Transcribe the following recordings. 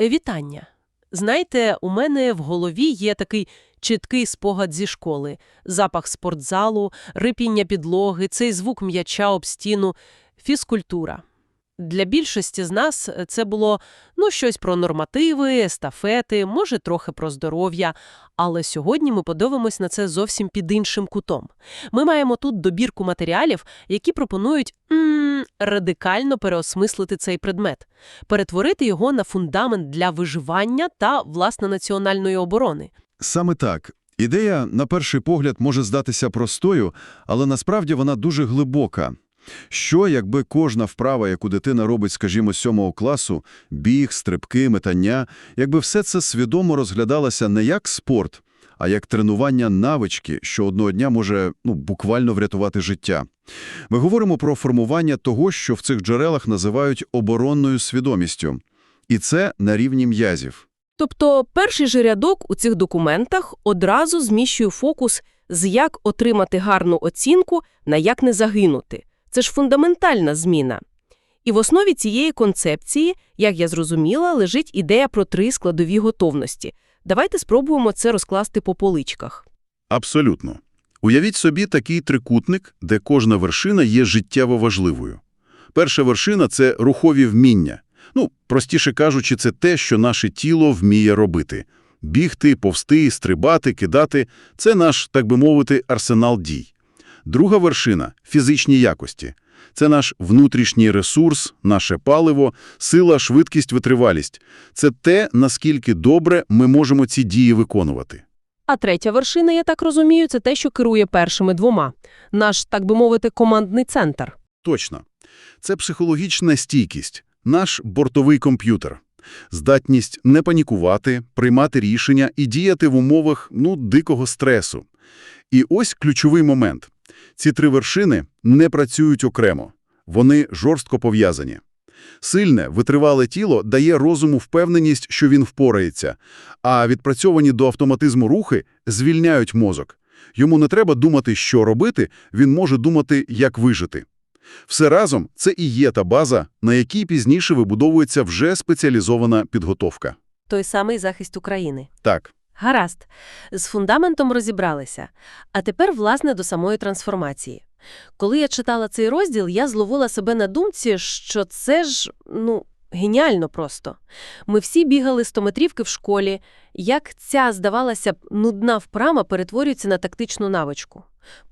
Вітання. Знаєте, у мене в голові є такий чіткий спогад зі школи. Запах спортзалу, рипіння підлоги, цей звук м'яча об стіну, фізкультура. Для більшості з нас це було ну, щось про нормативи, естафети, може трохи про здоров'я. Але сьогодні ми подивимось на це зовсім під іншим кутом. Ми маємо тут добірку матеріалів, які пропонують м радикально переосмислити цей предмет, перетворити його на фундамент для виживання та, власне, національної оборони. Саме так. Ідея, на перший погляд, може здатися простою, але насправді вона дуже глибока. Що, якби кожна вправа, яку дитина робить, скажімо, сьомого класу, біг, стрибки, метання, якби все це свідомо розглядалося не як спорт, а як тренування навички, що одного дня може ну, буквально врятувати життя. Ми говоримо про формування того, що в цих джерелах називають оборонною свідомістю. І це на рівні м'язів. Тобто перший же рядок у цих документах одразу зміщує фокус з як отримати гарну оцінку на як не загинути. Це ж фундаментальна зміна. І в основі цієї концепції, як я зрозуміла, лежить ідея про три складові готовності. Давайте спробуємо це розкласти по поличках. Абсолютно. Уявіть собі такий трикутник, де кожна вершина є життєво важливою. Перша вершина – це рухові вміння. Ну, простіше кажучи, це те, що наше тіло вміє робити. Бігти, повсти, стрибати, кидати – це наш, так би мовити, арсенал дій. Друга вершина – фізичні якості. Це наш внутрішній ресурс, наше паливо, сила, швидкість, витривалість. Це те, наскільки добре ми можемо ці дії виконувати. А третя вершина, я так розумію, це те, що керує першими двома. Наш, так би мовити, командний центр. Точно. Це психологічна стійкість, наш бортовий комп'ютер. Здатність не панікувати, приймати рішення і діяти в умовах, ну, дикого стресу. І ось ключовий момент. Ці три вершини не працюють окремо. Вони жорстко пов'язані. Сильне, витривале тіло дає розуму впевненість, що він впорається, а відпрацьовані до автоматизму рухи звільняють мозок. Йому не треба думати, що робити, він може думати, як вижити. Все разом це і є та база, на якій пізніше вибудовується вже спеціалізована підготовка. Той самий захист України. Так, Гаразд. З фундаментом розібралися. А тепер, власне, до самої трансформації. Коли я читала цей розділ, я зловила себе на думці, що це ж, ну, геніально просто. Ми всі бігали 100-метрівки в школі. Як ця, здавалося б, нудна вправа перетворюється на тактичну навичку.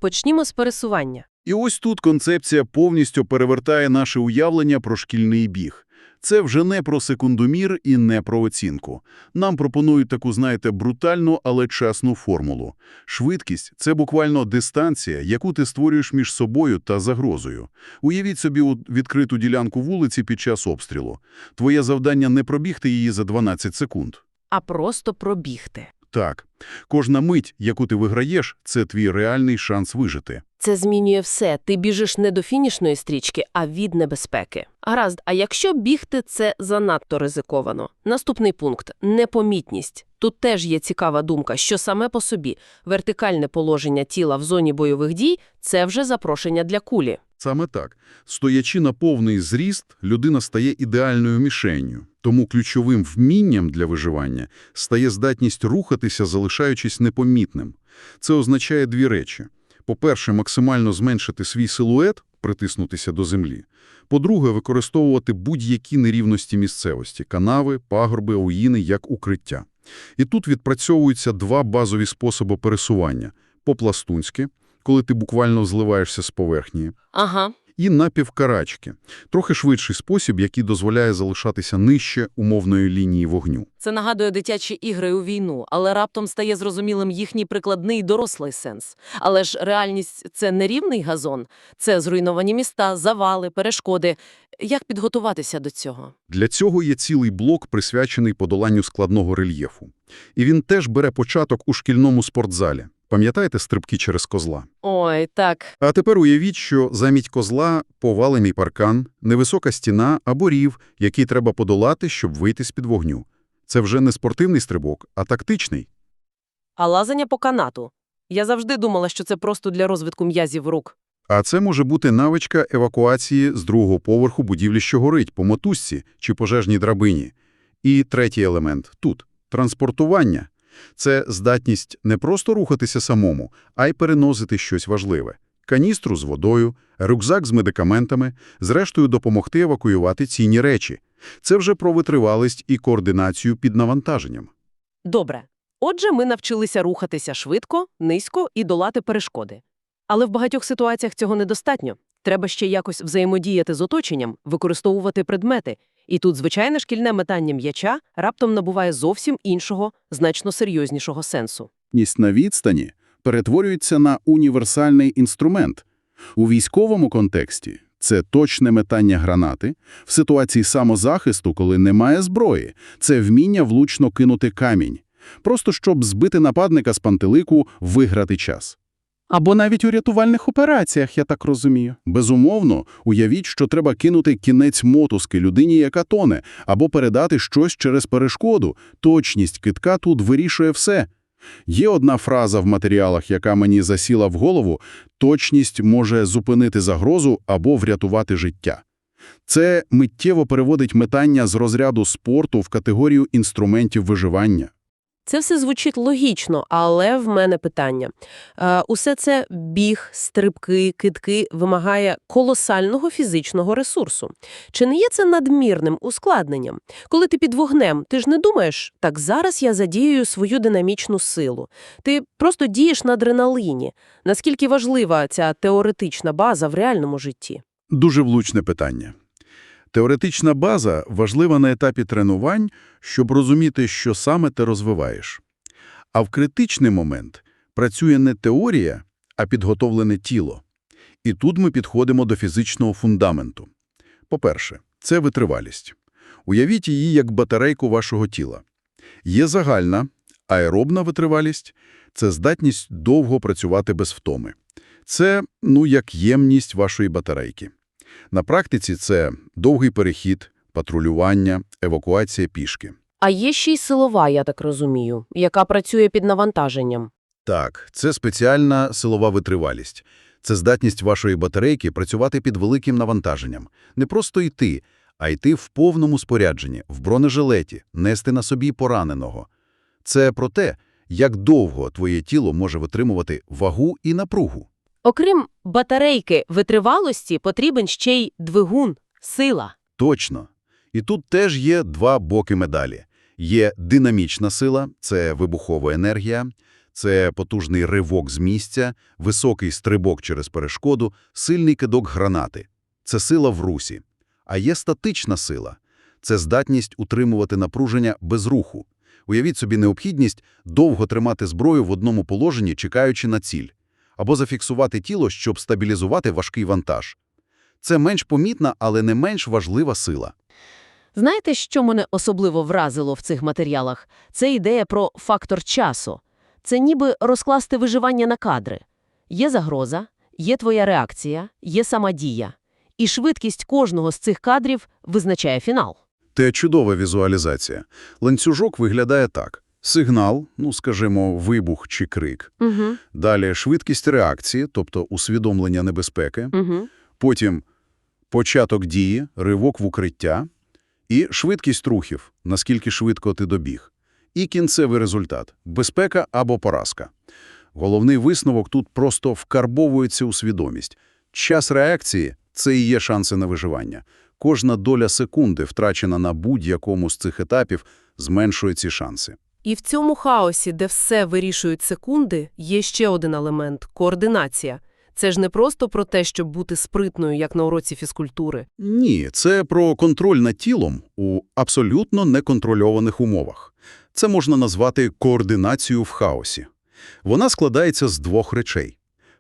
Почнімо з пересування. І ось тут концепція повністю перевертає наше уявлення про шкільний біг. Це вже не про секундомір і не про оцінку. Нам пропонують таку, знаєте, брутальну, але чесну формулу. Швидкість – це буквально дистанція, яку ти створюєш між собою та загрозою. Уявіть собі відкриту ділянку вулиці під час обстрілу. Твоє завдання не пробігти її за 12 секунд. А просто пробігти. Так, кожна мить, яку ти виграєш, це твій реальний шанс вижити. Це змінює все. Ти біжиш не до фінішної стрічки, а від небезпеки. Гаразд, а якщо бігти – це занадто ризиковано? Наступний пункт – непомітність. Тут теж є цікава думка, що саме по собі вертикальне положення тіла в зоні бойових дій – це вже запрошення для кулі. Саме так. Стоячи на повний зріст, людина стає ідеальною мішенню. Тому ключовим вмінням для виживання стає здатність рухатися, залишаючись непомітним. Це означає дві речі. По-перше, максимально зменшити свій силует, притиснутися до землі. По-друге, використовувати будь-які нерівності місцевості – канави, пагорби, оїни як укриття. І тут відпрацьовуються два базові способи пересування – по-пластунськи, коли ти буквально зливаєшся з поверхні, Ага. І напівкарачки – трохи швидший спосіб, який дозволяє залишатися нижче умовної лінії вогню. Це нагадує дитячі ігри у війну, але раптом стає зрозумілим їхній прикладний дорослий сенс. Але ж реальність – це не рівний газон, це зруйновані міста, завали, перешкоди. Як підготуватися до цього? Для цього є цілий блок, присвячений подоланню складного рельєфу. І він теж бере початок у шкільному спортзалі. Пам'ятаєте стрибки через козла? Ой, так. А тепер уявіть, що замість козла – повалений паркан, невисока стіна або рів, який треба подолати, щоб вийти з-під вогню. Це вже не спортивний стрибок, а тактичний. А лазання по канату? Я завжди думала, що це просто для розвитку м'язів рук. А це може бути навичка евакуації з другого поверху будівлі, що горить, по мотузці чи пожежній драбині. І третій елемент – тут – транспортування. Це здатність не просто рухатися самому, а й переносити щось важливе. Каністру з водою, рюкзак з медикаментами, зрештою допомогти евакуювати цінні речі. Це вже про витривалість і координацію під навантаженням. Добре. Отже, ми навчилися рухатися швидко, низько і долати перешкоди. Але в багатьох ситуаціях цього недостатньо. Треба ще якось взаємодіяти з оточенням, використовувати предмети. І тут звичайне шкільне метання м'яча раптом набуває зовсім іншого, значно серйознішого сенсу. Ність на відстані перетворюється на універсальний інструмент. У військовому контексті це точне метання гранати, в ситуації самозахисту, коли немає зброї, це вміння влучно кинути камінь, просто щоб збити нападника з пантелику, виграти час. Або навіть у рятувальних операціях, я так розумію. Безумовно, уявіть, що треба кинути кінець мотузки людині, яка тоне, або передати щось через перешкоду. Точність китка тут вирішує все. Є одна фраза в матеріалах, яка мені засіла в голову – точність може зупинити загрозу або врятувати життя. Це миттєво переводить метання з розряду спорту в категорію інструментів виживання. Це все звучить логічно, але в мене питання. Е, усе це біг, стрибки, китки вимагає колосального фізичного ресурсу. Чи не є це надмірним ускладненням? Коли ти під вогнем, ти ж не думаєш, так зараз я задіюю свою динамічну силу. Ти просто дієш на адреналіні. Наскільки важлива ця теоретична база в реальному житті? Дуже влучне питання. Теоретична база важлива на етапі тренувань, щоб розуміти, що саме ти розвиваєш. А в критичний момент працює не теорія, а підготовлене тіло. І тут ми підходимо до фізичного фундаменту. По-перше, це витривалість. Уявіть її як батарейку вашого тіла. Є загальна, аеробна витривалість – це здатність довго працювати без втоми. Це, ну, як ємність вашої батарейки. На практиці це довгий перехід, патрулювання, евакуація пішки. А є ще й силова, я так розумію, яка працює під навантаженням. Так, це спеціальна силова витривалість. Це здатність вашої батарейки працювати під великим навантаженням. Не просто йти, а йти в повному спорядженні, в бронежилеті, нести на собі пораненого. Це про те, як довго твоє тіло може витримувати вагу і напругу. Окрім батарейки витривалості, потрібен ще й двигун, сила. Точно. І тут теж є два боки медалі. Є динамічна сила – це вибухова енергія, це потужний ривок з місця, високий стрибок через перешкоду, сильний кидок гранати. Це сила в русі. А є статична сила – це здатність утримувати напруження без руху. Уявіть собі необхідність довго тримати зброю в одному положенні, чекаючи на ціль. Або зафіксувати тіло, щоб стабілізувати важкий вантаж. Це менш помітна, але не менш важлива сила. Знаєте, що мене особливо вразило в цих матеріалах? Це ідея про фактор часу. Це ніби розкласти виживання на кадри. Є загроза, є твоя реакція, є сама дія. І швидкість кожного з цих кадрів визначає фінал. Це чудова візуалізація. Ланцюжок виглядає так. Сигнал, ну, скажімо, вибух чи крик. Угу, Далі швидкість реакції, тобто усвідомлення небезпеки. угу. Потім початок дії, ривок в укриття. І швидкість рухів, наскільки швидко ти добіг. І кінцевий результат – безпека або поразка. Головний висновок тут просто вкарбовується у свідомість. Час реакції – це і є шанси на виживання. Кожна доля секунди, втрачена на будь-якому з цих етапів, зменшує ці шанси. І в цьому хаосі, де все вирішують секунди, є ще один елемент – координація. Це ж не просто про те, щоб бути спритною, як на уроці фізкультури. Ні, це про контроль над тілом у абсолютно неконтрольованих умовах. Це можна назвати координацією в хаосі. Вона складається з двох речей.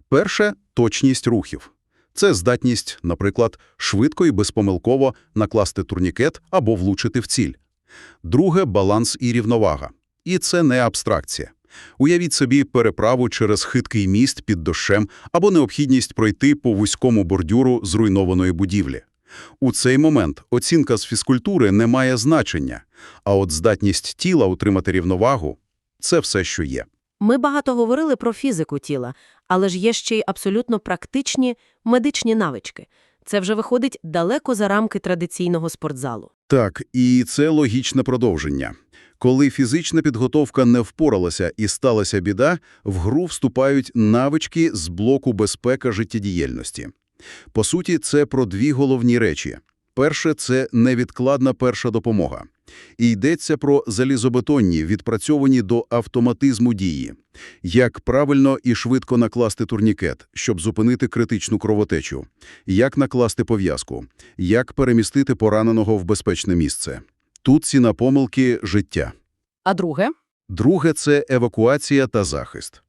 Перше – точність рухів. Це здатність, наприклад, швидко і безпомилково накласти турнікет або влучити в ціль. Друге – баланс і рівновага. І це не абстракція. Уявіть собі переправу через хиткий міст під дощем або необхідність пройти по вузькому бордюру зруйнованої будівлі. У цей момент оцінка з фізкультури не має значення, а от здатність тіла утримати рівновагу – це все, що є. Ми багато говорили про фізику тіла, але ж є ще й абсолютно практичні медичні навички. Це вже виходить далеко за рамки традиційного спортзалу. Так, і це логічне продовження. Коли фізична підготовка не впоралася і сталася біда, в гру вступають навички з блоку безпека життєдіяльності. По суті, це про дві головні речі. Перше – це невідкладна перша допомога. І йдеться про залізобетонні, відпрацьовані до автоматизму дії. Як правильно і швидко накласти турнікет, щоб зупинити критичну кровотечу. Як накласти пов'язку. Як перемістити пораненого в безпечне місце. Тут ціна помилки – життя. А друге? Друге – це евакуація та захист.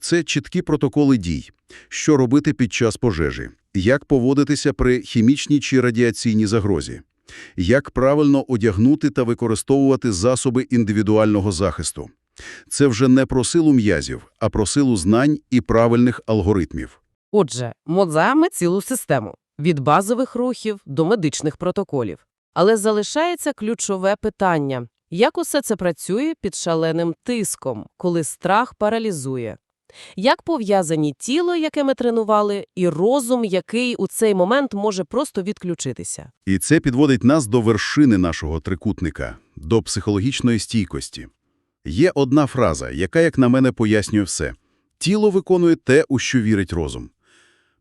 Це чіткі протоколи дій. Що робити під час пожежі? Як поводитися при хімічній чи радіаційній загрозі? Як правильно одягнути та використовувати засоби індивідуального захисту? Це вже не про силу м'язів, а про силу знань і правильних алгоритмів. Отже, мозаємо цілу систему. Від базових рухів до медичних протоколів. Але залишається ключове питання. Як усе це працює під шаленим тиском, коли страх паралізує? Як пов'язані тіло, яке ми тренували, і розум, який у цей момент може просто відключитися? І це підводить нас до вершини нашого трикутника, до психологічної стійкості. Є одна фраза, яка, як на мене, пояснює все. Тіло виконує те, у що вірить розум.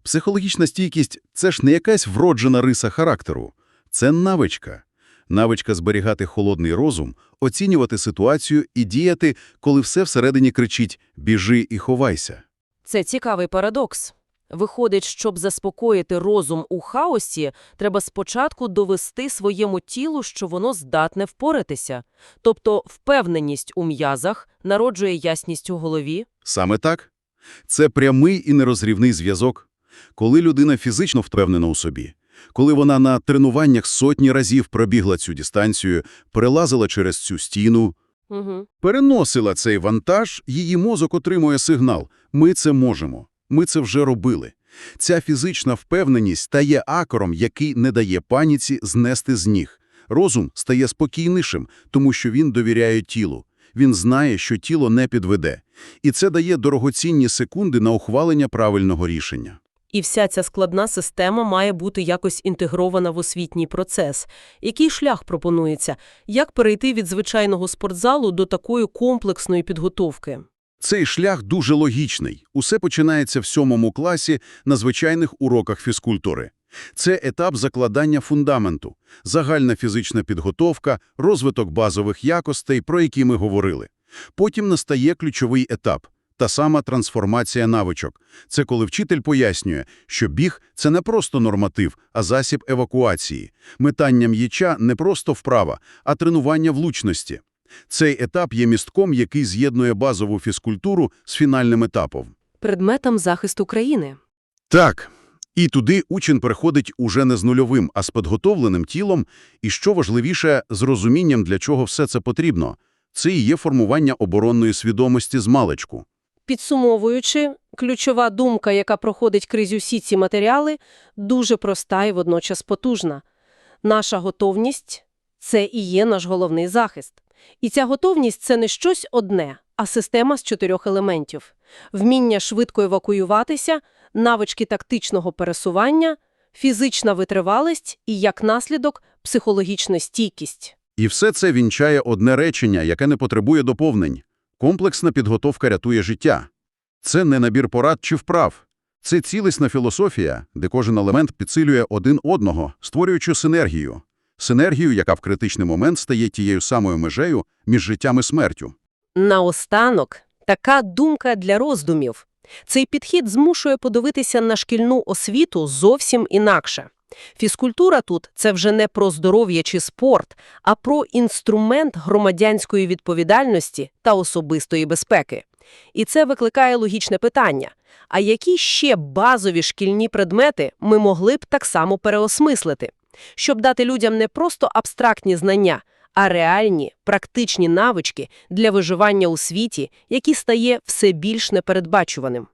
Психологічна стійкість – це ж не якась вроджена риса характеру. Це навичка. Навичка зберігати холодний розум, оцінювати ситуацію і діяти, коли все всередині кричить «біжи і ховайся». Це цікавий парадокс. Виходить, щоб заспокоїти розум у хаосі, треба спочатку довести своєму тілу, що воно здатне впоратися. Тобто впевненість у м'язах народжує ясність у голові. Саме так. Це прямий і нерозрівний зв'язок. Коли людина фізично впевнена у собі, коли вона на тренуваннях сотні разів пробігла цю дистанцію, перелазила через цю стіну, Угу. переносила цей вантаж, її мозок отримує сигнал «ми це можемо, ми це вже робили». Ця фізична впевненість стає акором, який не дає паніці знести з ніг. Розум стає спокійнішим, тому що він довіряє тілу. Він знає, що тіло не підведе. І це дає дорогоцінні секунди на ухвалення правильного рішення. І вся ця складна система має бути якось інтегрована в освітній процес. Який шлях пропонується? Як перейти від звичайного спортзалу до такої комплексної підготовки? Цей шлях дуже логічний. Усе починається в сьомому класі на звичайних уроках фізкультури. Це етап закладання фундаменту, загальна фізична підготовка, розвиток базових якостей, про які ми говорили. Потім настає ключовий етап – та сама трансформація навичок. Це коли вчитель пояснює, що біг – це не просто норматив, а засіб евакуації. Метання м'яча – не просто вправа, а тренування влучності. Цей етап є містком, який з'єднує базову фізкультуру з фінальним етапом. Предметом захисту країни. Так. І туди учень переходить уже не з нульовим, а з підготовленим тілом, і, що важливіше, з розумінням, для чого все це потрібно. Це і є формування оборонної свідомості з маличку. Підсумовуючи, ключова думка, яка проходить крізь усі ці матеріали, дуже проста і водночас потужна. Наша готовність – це і є наш головний захист. І ця готовність – це не щось одне, а система з чотирьох елементів. Вміння швидко евакуюватися, навички тактичного пересування, фізична витривалість і, як наслідок, психологічна стійкість. І все це вінчає одне речення, яке не потребує доповнень. Комплексна підготовка рятує життя. Це не набір порад чи вправ. Це цілісна філософія, де кожен елемент підсилює один одного, створюючи синергію. Синергію, яка в критичний момент стає тією самою межею між життям і смертю. Наостанок, така думка для роздумів. Цей підхід змушує подивитися на шкільну освіту зовсім інакше. Фізкультура тут – це вже не про здоров'я чи спорт, а про інструмент громадянської відповідальності та особистої безпеки. І це викликає логічне питання. А які ще базові шкільні предмети ми могли б так само переосмислити? Щоб дати людям не просто абстрактні знання, а реальні, практичні навички для виживання у світі, який стає все більш непередбачуваним.